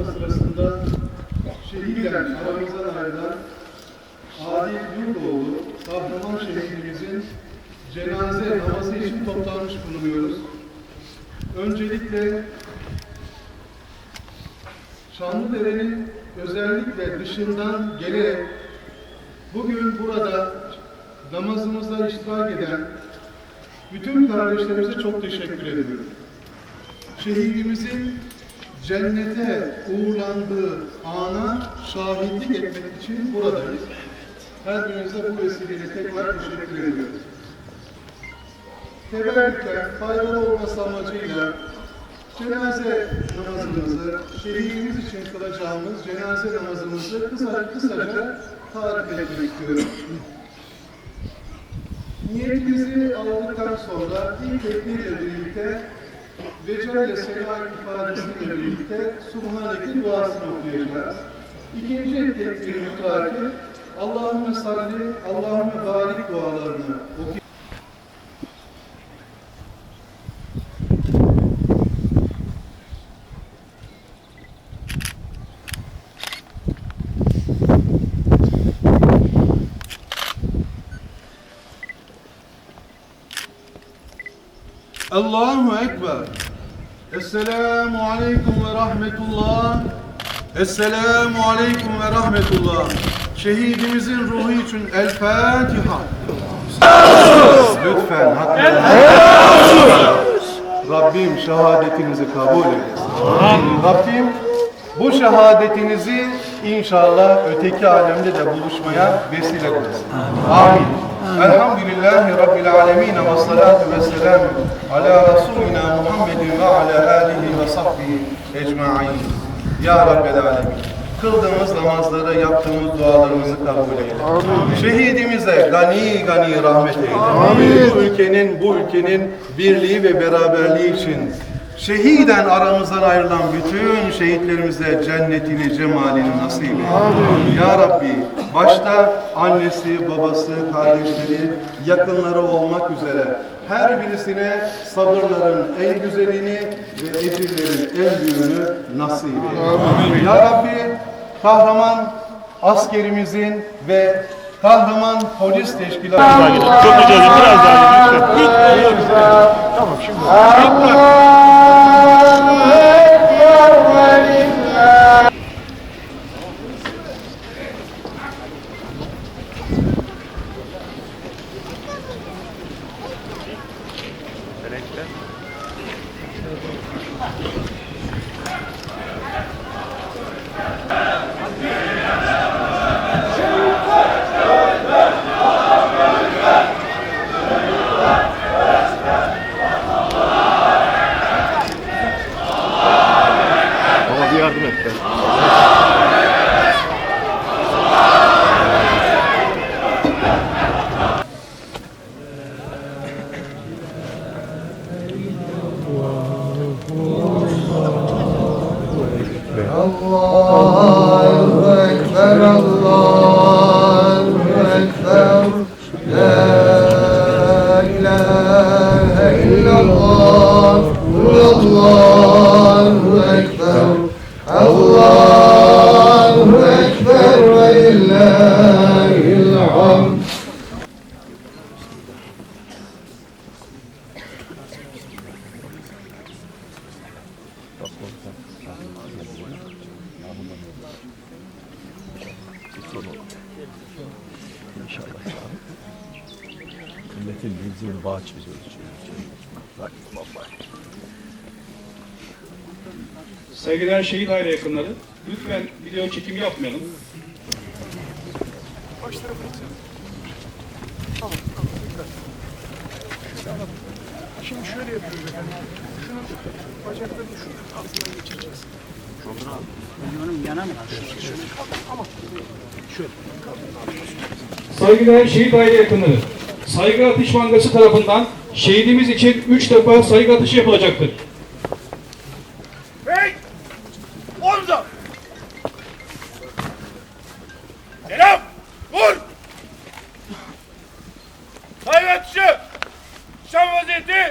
bir çalışma sırasında şehiden aramızdan ayrılan Adil Yurdoğlu, kahraman şehidimizin cenaze namazı için toplanmış bulunuyoruz. Öncelikle Çamlıdere'nin özellikle dışından gelerek bugün burada namazımızda iştirak eden bütün kardeşlerimize çok teşekkür ediyorum. Şehidimizin cennete uğurlandığı ana şahitlik etmek için buradayız. Her birinize bu vesileyle tekrar teşekkür ediyoruz. Teberrükler, faydalı olması amacıyla cenaze namazımızı, şehidimiz için kılacağımız cenaze namazımızı kısa, kısaca tarif etmek istiyorum. Niyetimizi aldıktan sonra ilk tekbirle birlikte Vecale Selam ifadesiyle birlikte Subhaneke duasını okuyacağız. İkinci tekbir müteakip Allahümme salli, Allahümme barik dualarını okuyacağız. Allahu Ekber. Esselamu Aleyküm ve Rahmetullah. Esselamu Aleyküm ve Rahmetullah. Şehidimizin ruhu için El Fatiha. Lütfen Rabbim şehadetinizi kabul eylesin. Rabbim bu şehadetinizi inşallah öteki alemde de buluşmaya vesile kılsın. Amin. Elhamdülillahi Rabbil alemin ve salatu ve selamu ala Resulina Muhammedin ve ala alihi ve sahbihi ecma'in. Ya Rabbel alemin. Kıldığımız namazları, yaptığımız dualarımızı kabul eyle. Şehidimize gani gani rahmet eyle. Bu ülkenin, bu ülkenin birliği ve beraberliği için Şehiden aramızdan ayrılan bütün şehitlerimize cennetini, cemalini nasip eyle. Ya Rabbi, başta annesi, babası, kardeşleri, yakınları olmak üzere her birisine sabırların en güzelini ve ecirlerin en büyüğünü nasip eyle. Ya Rabbi, kahraman askerimizin ve kahraman polis teşkilatı Çok güzel, biraz daha lütfen. Tamam şimdi. Baba Milletin bildiğini bağ çiziyoruz. Bak baba. Saygıdeğer şehit aile yakınları, lütfen video çekim yapmayalım. Şimdi şöyle yapıyoruz efendim. Şunun bacaklarını şunun altından geçireceğiz. Şoldur abi. Ben onun yana mı? Şöyle kalkın ama şöyle Saygıdeğer şehit aile yakınları, saygı atış mangası tarafından şehidimiz için üç defa saygı atışı yapılacaktır. Hey! Omza! Selam! Vur! Saygı atışı! Şam vaziyeti!